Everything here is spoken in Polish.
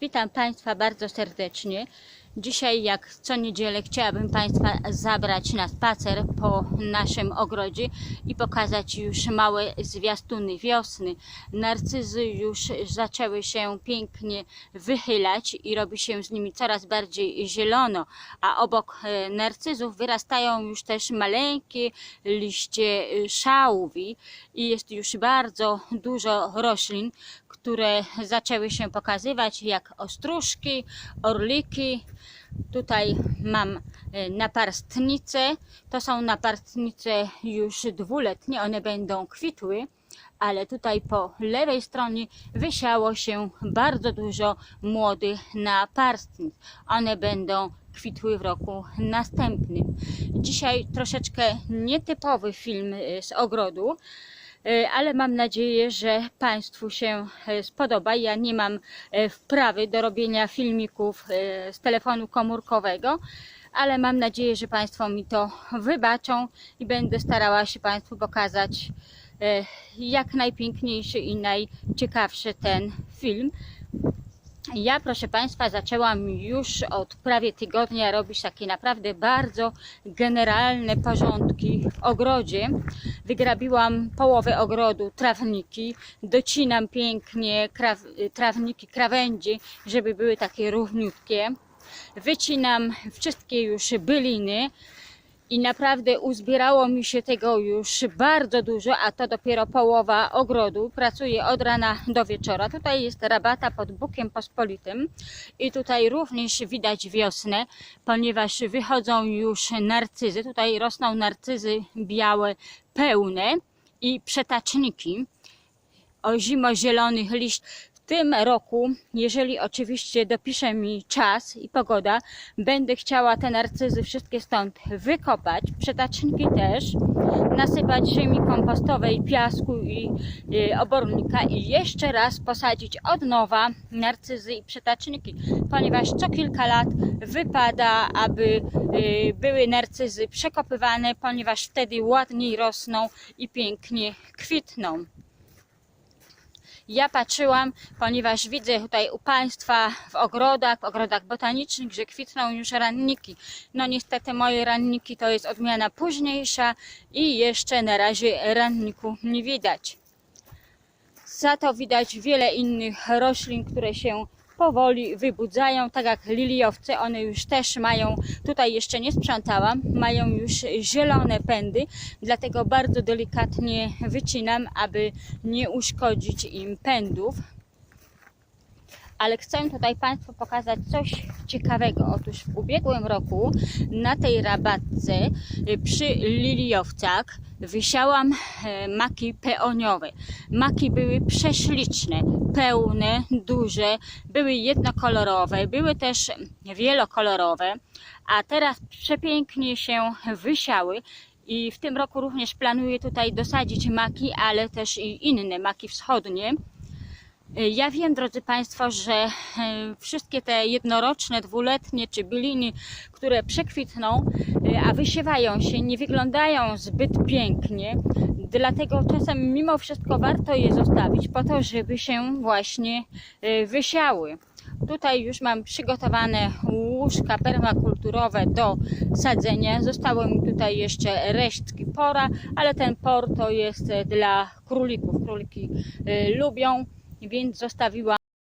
Witam Państwa bardzo serdecznie. Dzisiaj, jak co niedzielę, chciałabym Państwa zabrać na spacer po naszym ogrodzie i pokazać już małe zwiastuny wiosny. Narcyzy już zaczęły się pięknie wychylać i robi się z nimi coraz bardziej zielono, a obok e, narcyzów wyrastają już też maleńkie liście szałwi i jest już bardzo dużo roślin, które zaczęły się pokazywać, jak ostróżki, orliki. Tutaj mam e, naparstnice. To są naparstnice już dwuletnie, one będą kwitły, ale tutaj po lewej stronie wysiało się bardzo dużo młodych naparstnic. One będą kwitły w roku następnym. Dzisiaj troszeczkę nietypowy film e, z ogrodu. E, ale mam nadzieję, że Państwu się e, spodoba. Ja nie mam e, wprawy do robienia filmików z telefonu komórkowego, ale mam nadzieję, że Państwo mi to wybaczą i będę starała się Państwu pokazać jak najpiękniejszy i najciekawszy ten film. Ja, proszę Państwa, zaczęłam już od prawie tygodnia robić takie naprawdę bardzo generalne porządki w ogrodzie. Wygrabiłam połowę ogrodu, trawniki, docinam pięknie kraw, trawniki, krawędzie, żeby były takie równiutkie. Wycinam wszystkie już byliny i naprawdę uzbierało mi się tego już bardzo dużo, a to dopiero połowa ogrodu. Pracuję od rana do wieczora. Tutaj jest rabata pod Bukiem Pospolitym i tutaj również widać wiosnę, ponieważ wychodzą już narcyzy. Tutaj rosną narcyzy białe, pełne i przetaczniki o zimozielonych liść. Tym roku, jeżeli oczywiście dopisze mi czas i pogoda, będę chciała te narcyzy wszystkie stąd wykopać, przetaczniki też, nasypać ziemi kompostowej, piasku i y, obornika i jeszcze raz posadzić od nowa narcyzy i przetaczniki, ponieważ co kilka lat wypada, aby y, były narcyzy przekopywane, ponieważ wtedy ładniej rosną i pięknie kwitną. Ja patrzyłam, ponieważ widzę tutaj u Państwa w ogrodach, w ogrodach botanicznych, że kwitną już ranniki. No niestety moje ranniki to jest odmiana późniejsza i jeszcze na razie ranniku nie widać. Za to widać wiele innych roślin, które się powoli wybudzają, tak jak liliowce, one już też mają, tutaj jeszcze nie sprzątałam, mają już zielone pędy, dlatego bardzo delikatnie wycinam, aby nie uszkodzić im pędów. Ale chcę tutaj Państwu pokazać coś ciekawego. Otóż w ubiegłym roku na tej rabatce y, przy liliowcach wysiałam e, maki peoniowe. Maki były prześliczne, pełne, duże, były jednokolorowe, były też wielokolorowe, a teraz przepięknie się wysiały. I w tym roku również planuję tutaj dosadzić maki, ale też i inne maki wschodnie. Ja wiem, drodzy Państwo, że e, wszystkie te jednoroczne, dwuletnie czy byliny, które przekwitną, e, a wysiewają się, nie wyglądają zbyt pięknie. Dlatego czasem mimo wszystko warto je zostawić po to, żeby się właśnie e, wysiały. Tutaj już mam przygotowane łóżka permakulturowe do sadzenia. Zostały mi tutaj jeszcze resztki pora, ale ten por to jest e, dla królików. Króliki e, lubią, więc zostawiłam